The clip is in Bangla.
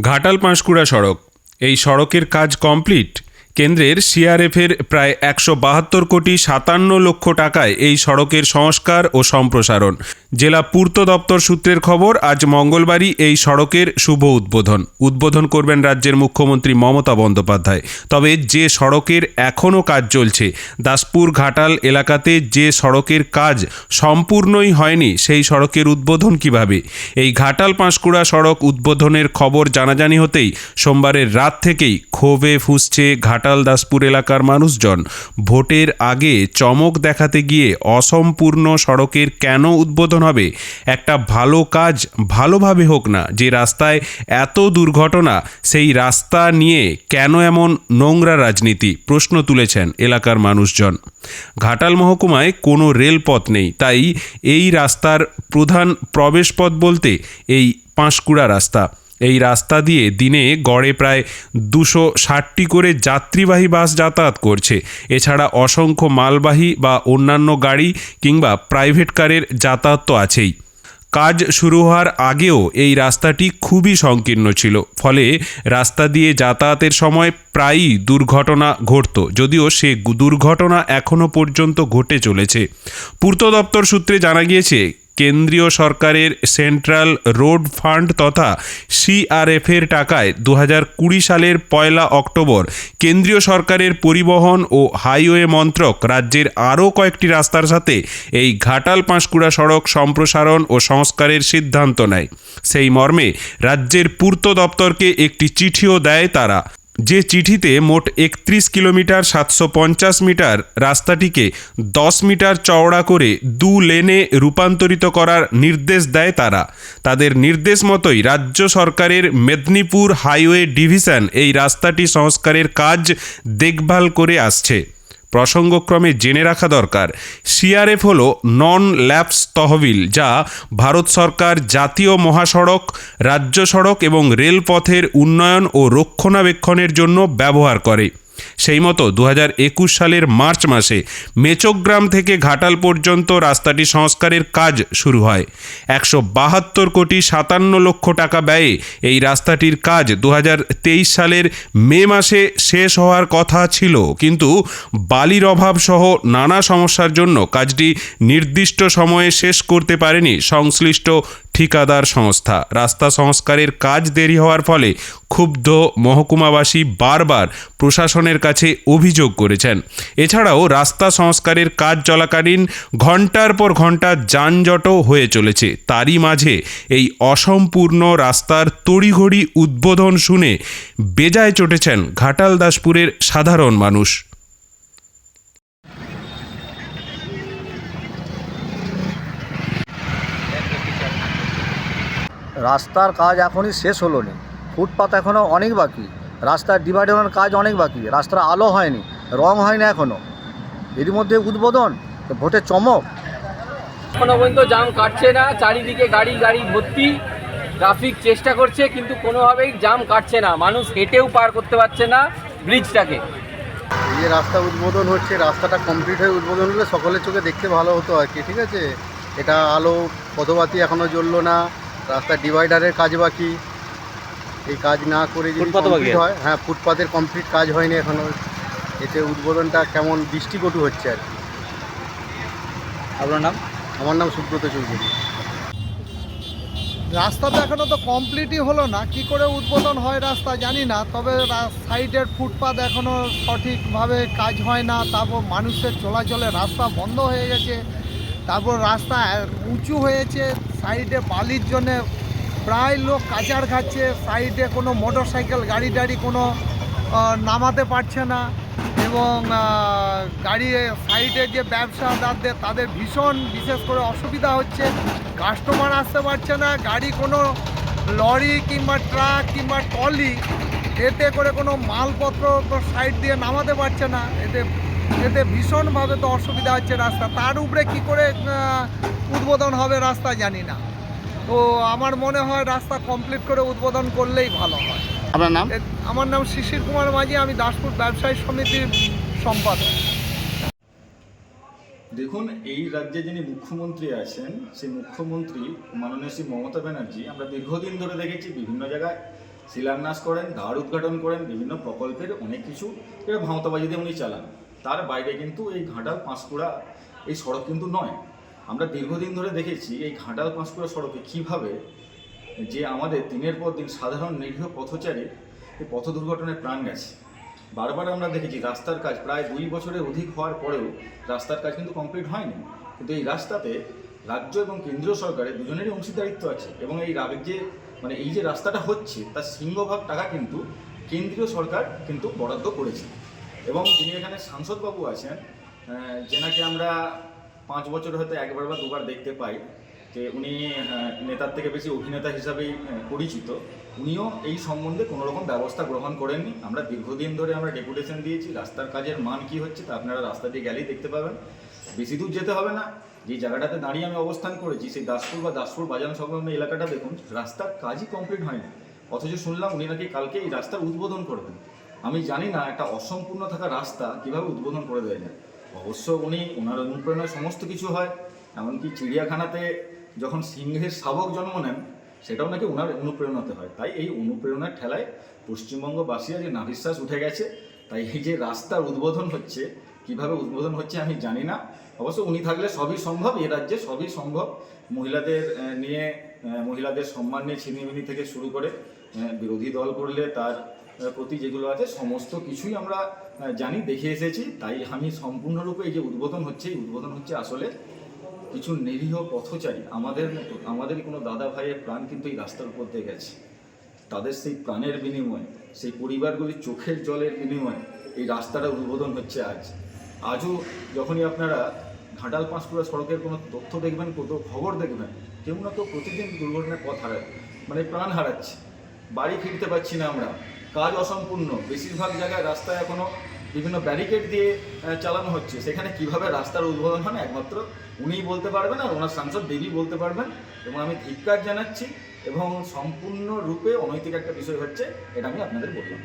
ঘাটাল পাঁশকুড়া সড়ক। এই সড়কের কাজ কমপ্লিট? কেন্দ্রের সিআরএফের প্রায় একশো বাহাত্তর কোটি সাতান্ন লক্ষ টাকায় এই সড়কের সংস্কার ও সম্প্রসারণ। জেলা পূর্ত দপ্তর সূত্রের খবর, আজ মঙ্গলবারই এই সড়কের শুভ উদ্বোধন। উদ্বোধন করবেন রাজ্যের মুখ্যমন্ত্রী মমতা বন্দ্যোপাধ্যায়। তবে যে সড়কের এখনও কাজ চলছে, দাসপুর ঘাটাল এলাকাতে যে সড়কের কাজ সম্পূর্ণই হয়নি, সেই সড়কের উদ্বোধন কীভাবে? এই ঘাটাল পাঁশকুড়া সড়ক উদ্বোধনের খবর জানাজানি হতেই সোমবারের রাত থেকেই ক্ষোভে ফুঁসছে ঘাটাল দাসপুর এলাকার মানুষজন। ভোটের আগে চমক দেখাতে গিয়ে অসম্পূর্ণ সড়কের কেন উদ্বোধন হবে? একটা ভালো কাজ ভালোভাবে হোক না, যে রাস্তায় এত দুর্ঘটনা, সেই রাস্তা নিয়ে কেন এমন নোংরা রাজনীতি? প্রশ্ন তুলেছেন এলাকার মানুষজন। ঘাটাল মহকুমায় কোনো রেলপথ নেই, তাই এই রাস্তার প্রধান প্রবেশপথ বলতে এই পাঁশকুড়া রাস্তা। এই রাস্তা দিয়ে দিনে গড়ে প্রায় দুশো ষাটটি করে যাত্রীবাহী বাস যাতায়াত করছে। এছাড়া অসংখ্য মালবাহী বা অন্যান্য গাড়ি কিংবা প্রাইভেট কারের যাতায়াত তো আছেই। কাজ শুরু হওয়ার আগেও এই রাস্তাটি খুবই সংকীর্ণ ছিল, ফলে রাস্তা দিয়ে যাতায়াতের সময় প্রায়ই দুর্ঘটনা ঘটত, যদিও সে দুর্ঘটনা এখনও পর্যন্ত ঘটে চলেছে। পূর্ত দপ্তর সূত্রে জানা গিয়েছে কেন্দ্রীয় সরকারের সেন্ট্রাল রোড ফান্ড তথা সিআরএফের টাকায় দু কুড়ি সালের পয়লা অক্টোবর কেন্দ্রীয় সরকারের পরিবহন ও হাইওয়ে মন্ত্রক রাজ্যের আরও কয়েকটি রাস্তার সাথে এই ঘাটাল পাঁশকুড়া সড়ক সম্প্রসারণ ও সংস্কারের সিদ্ধান্ত নেয়। সেই মর্মে রাজ্যের পূর্ত দপ্তরকে একটি চিঠিও দেয় তারা। যে চিঠিতে মোট একত্রিশ কিলোমিটার সাতশো পঞ্চাশ মিটার রাস্তাটিকে দশ মিটার চওড়া করে দু লেনে রূপান্তরিত করার নির্দেশ দেয় তারা। তাদের নির্দেশ মতোই রাজ্য সরকারের মেদিনীপুর হাইওয়ে ডিভিশন এই রাস্তাটি সংস্কারের কাজ দেখভাল করে আসছে। প্রসঙ্গক্রমে জেনে রাখা দরকার, সিআরএফ হল নন ল্যাপস তহবিল, যা ভারত সরকার জাতীয় মহাসড়ক, রাজ্য সড়ক এবং রেলপথের উন্নয়ন ও রক্ষণাবেক্ষণের জন্য ব্যবহার করে। সেই মতো দু হাজার একুশ সালের মার্চ মাসে মেচোগ্রাম থেকে ঘাটাল পর্যন্ত রাস্তাটি সংস্কারের কাজ শুরু হয়। একশো বাহাত্তর কোটি সাতান্ন লক্ষ টাকা ব্যয়ে এই রাস্তাটির কাজ দু হাজার তেইশ সালের মে মাসে শেষ হওয়ার কথা ছিল। কিন্তু বালির অভাব সহ নানা সমস্যার জন্য কাজটি নির্দিষ্ট সময়ে শেষ করতে পারেনি সংশ্লিষ্ট ঠিকাদার সংস্থা। রাস্তা সংস্কারের কাজ দেরি হওয়ার ফলে ক্ষুব্ধ মহকুমাবাসী বারবার প্রশাসনের কাছে অভিযোগ করেছেন। এছাড়াও রাস্তা সংস্কারের কাজ চলাকালীন ঘণ্টার পর ঘণ্টা যানজটও হয়ে চলেছে। তারই মাঝে এই অসম্পূর্ণ রাস্তার তড়িঘড়ি উদ্বোধন শুনে বেজায় চটেছেন ঘাটাল দাসপুরের সাধারণ মানুষ। রাস্তার কাজ এখনই শেষ হলো নি। ফুটপাত এখনও অনেক বাকি। রাস্তার ডিভাইডারের কাজ অনেক বাকি রাস্তার আলো হয়নি রং হয়নি এখনও এরই মধ্যে উদ্বোধন তো ভোটের চমক। এখনও পর্যন্ত জাম কাটছে না চারিদিকে গাড়ি গাড়ি ভর্তি ট্রাফিক চেষ্টা করছে কিন্তু কোনোভাবেই জাম কাটছে না। মানুষ হেঁটেও পার করতে পারছে না ব্রিজটাকে। এই যে রাস্তা উদ্বোধন হচ্ছে রাস্তাটা কমপ্লিট হয়ে উদ্বোধন হলে সকলের চোখে দেখতে ভালো হতো আর কি ঠিক আছে? এটা আলো পথবাতি এখনও জ্বললো না রাস্তার ডিভাইডারের কাজ বাকি। এই কাজ না করে যদি complete হয় হ্যাঁ ফুটপাতের কমপ্লিট কাজ হয়নি এখনও এতে উদ্বোধনটা কেমন দৃষ্টিকটু হচ্ছে আর কি। আপনার নাম? আমার নাম সুব্রত চৌধুরী। রাস্তা তো এখনও তো কমপ্লিটই হলো না। কি করে উদ্বোধন হয় রাস্তা জানি না তবে রা- সাইডের ফুটপাত এখনও সঠিকভাবে কাজ হয় না। তারপর মানুষের চলাচলে রাস্তা বন্ধ হয়ে গেছে। তারপর রাস্তা উঁচু হয়েছে। সাইডে বালির জন্য প্রায় লোক কাচার খাচ্ছে সাইডে কোনো মোটর সাইকেল গাড়ি টাড়ি কোনো নামাতে পারছে না এবং গাড়ি সাইডে যে ব্যবসাদারদের, তাদের ভীষণ বিশেষ করে অসুবিধা হচ্ছে। কাস্টমার আসতে পারছে না, গাড়ি কোনো লরি কিংবা ট্রাক কিংবা ট্রলি এতে করে কোনো মালপত্র সাইড দিয়ে নামাতে পারছে না। এতে এতে ভীষণভাবে তো অসুবিধা হচ্ছে রাস্তা। তার উপরে কি করে উদ্বোধন হবে রাস্তা জানি না। তো আমার মনে হয় রাস্তা কমপ্লিট করে উদ্বোধন করলেই ভালো হয়। আপনার নাম? আমার নাম শিশির কুমার মাঝি আমি দাসপুর ব্যবসায়ী সমিতির সম্পাদক। দেখুন এই রাজ্যে যিনি মুখ্যমন্ত্রী আছেন সেই মুখ্যমন্ত্রী মাননীয় শ্রী মমতা ব্যানার্জি আমরা দীর্ঘদিন ধরে দেখেছি বিভিন্ন জায়গায় শিলান্যাস করেন দ্বার উদ্ঘাটন করেন বিভিন্ন প্রকল্পের অনেক কিছু এটা ভাঁওতাবাজি দিয়ে উনি চালান। তার বাইরে কিন্তু এই ঘাটাল পাঁশকুড়া এই সড়ক কিন্তু নয়। আমরা দীর্ঘদিন ধরে দেখেছি এই ঘাটাল পাঁশকুড়া সড়কে কীভাবে যে আমাদের দিনের পর দিন সাধারণ নিরীহ পথচারী এই পথ দুর্ঘটনায় প্রাণ গেছে। বারবার আমরা দেখেছি রাস্তার কাজ প্রায় দুই বছরের অধিক হওয়ার পরেও রাস্তার কাজ কিন্তু কমপ্লিট হয়নি। কিন্তু এই রাস্তাতে রাজ্য এবং কেন্দ্রীয় সরকারের দুজনেরই অংশীদারিত্ব আছে এবং এই রাজ্যে মানে এই যে রাস্তাটা হচ্ছে, তার সিংহভাগ টাকা কিন্তু কেন্দ্রীয় সরকার কিন্তু বরাদ্দ করেছে। এবং যিনি এখানে সাংসদবাবু আছেন যেনাকে আমরা পাঁচ বছর হয়তো একবার বা দুবার দেখতে পাই যে উনি নেতার থেকে বেশি অভিনেতা হিসাবেই পরিচিত। উনিও এই সম্বন্ধে কোনো রকম ব্যবস্থা গ্রহণ করেননি। আমরা দীর্ঘদিন ধরে আমরা ডেপুটেশন দিয়েছি, রাস্তার কাজের মান কি হচ্ছে তা আপনারা রাস্তা দিয়ে গেলেই দেখতে পাবেন। বেশি দূর যেতে হবে না। যে জায়গাটাতে দাঁড়িয়ে আমি অবস্থান করেছি, সেই দাসপুর বা দাসপুর বাজার সংলগ্ন এলাকাটা দেখুন, রাস্তার কাজই কমপ্লিট হয়নি। অথচ শুনলাম উনি নাকি কালকে এই রাস্তার উদ্বোধন করবেন। আমি জানি না, একটা অসম্পূর্ণ থাকা রাস্তা কীভাবে উদ্বোধন করে দেওয়া যায় অবশ্য উনি ওনার অনুপ্রেরণায় সমস্ত কিছু হয়, এমনকি চিড়িয়াখানাতে যখন সিংহের শাবক জন্ম নেন, সেটাও নাকি ওনার অনুপ্রেরণাতে হয়। তাই এই অনুপ্রেরণার ঠেলায় পশ্চিমবঙ্গবাসীরা যে নাভিশ্বাস উঠে গেছে, তাই এই যে রাস্তার উদ্বোধন হচ্ছে, কীভাবে উদ্বোধন হচ্ছে আমি জানি না। অবশ্য উনি থাকলে সবই সম্ভব, এ রাজ্যে সবই সম্ভব। মহিলাদের নিয়ে মহিলাদের সম্মান নিয়ে ছিনিমিনি থেকে শুরু করে বিরোধী দল করলে তার প্রতি যেগুলো আছে, সমস্ত কিছুই আমরা জানি, দেখে এসেছি। তাই আমি সম্পূর্ণরূপে এই যে উদ্বোধন হচ্ছে, এই উদ্বোধন হচ্ছে আসলে কিছু নিরীহ পথচারী। আমাদের মতো আমাদের কোনো দাদা ভাইয়ের প্রাণ কিন্তু এই রাস্তার উপর দিয়ে গেছে। তাদের সেই প্রাণের বিনিময়ে, সেই পরিবারগুলির চোখের জলের বিনিময়ে এই রাস্তাটা উদ্বোধন হচ্ছে আজ। আজও যখনই আপনারা ঘাটাল পাঁশকুড়া সড়কের কোনো তথ্য দেখবেন কত খবর দেখবেন, কেউ না কেউ প্রতিদিন দুর্ঘটনার পথ হারায় মানে প্রাণ হারাচ্ছে। বাড়ি ফিরতে পারছি না আমরা। কাজ অসম্পূর্ণ। বেশিরভাগ জায়গায় রাস্তায় এখনও বিভিন্ন ব্যারিকেড দিয়ে চালানো হচ্ছে। সেখানে কীভাবে রাস্তার উদ্বোধন হয় একমাত্র উনিই বলতে পারবেন আর ওনার সাংসদ দেবী বলতে পারবেন। এবং আমি ধিক্কার জানাচ্ছি এবং সম্পূর্ণরূপে অনৈতিক একটা বিষয় হচ্ছে, এটা আমি আপনাদের বললাম।